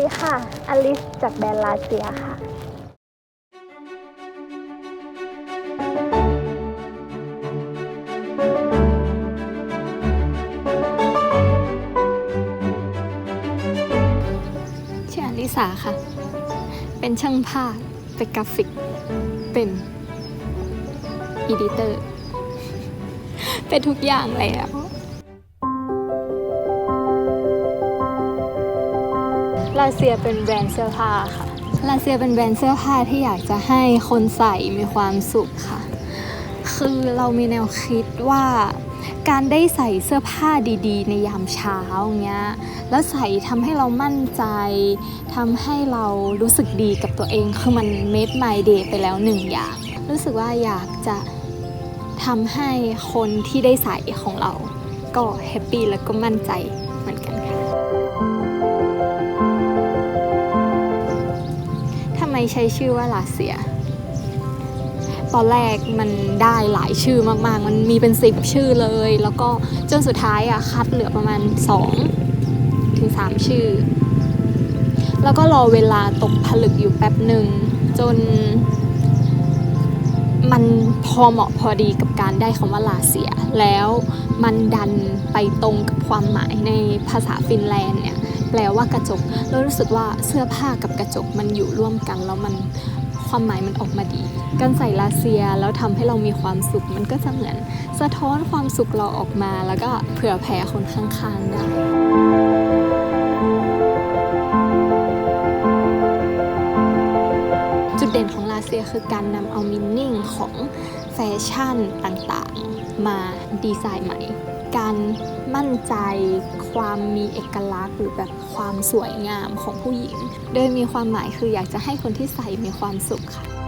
ดีค่ะ อลิส จากแบรนด์ลาเซียค่ะ ชื่ออลิสาค่ะ เป็นช่างภาพ เป็นกราฟิก เป็นอีดิเตอร์ เป็นทุกอย่างแล้ว ลาเซียเป็นแบรนด์เสื้อผ้าค่ะลาเซียเป็นแบรนด์เสื้อผ้าที่อยากจะให้คนใส่มีความสุขค่ะ คือเรามีแนวคิดว่าการได้ใส่เสื้อผ้าดีๆ ในยามเช้าเงี้ย แล้วใส่ทำให้เรามั่นใจ ทำให้เรารู้สึกดีกับตัวเอง คือมัน made my day ไปแล้วหนึ่งอย่าง รู้สึกว่าอยากจะทำให้คนที่ได้ใส่ของเรา ก็แฮปปี้แล้วก็มั่นใจเหมือนกันค่ะ ไมใช้ชื่อว่าลาเซีย ตอนแรกมันได้หลายชื่อมากๆ มันมีเป็นสิบชื่อเลย แล้วก็จนสุดท้ายอะคัดเหลือประมาณ2ถึง3ชื่อ แล้วก็รอเวลาตกผลึกอยู่แป๊บหนึ่งจนมันพอเหมาะพอดีกับการได้คำว่าลาเซีย แล้วมันดันไปตรงกับความหมายในภาษาฟินแลนด์เนี่ย แปลว่ากระจกแล้วรู้สึกว่าเสื้อผ้ากับกระจกมันอยู่ร่วมกันแล้วมันความหมายมันออกมาดี การใส่ลาเซียแล้วทำให้เรามีความสุข มันก็จะเหมือนสะท้อนความสุขเราออกมา แล้วก็เผื่อแผ่คนข้างๆได้จุดเด่นของลาเซียคือการนำเอามินนิ่งของแฟชั่นต่างๆ มาดีไซน์ใหม่ การมั่นใจ ความมีเอกลักษณ์ หรือแบบความสวยงามของผู้หญิง โดยมีความหมายคืออยากจะให้คนที่ใส่มีความสุขค่ะ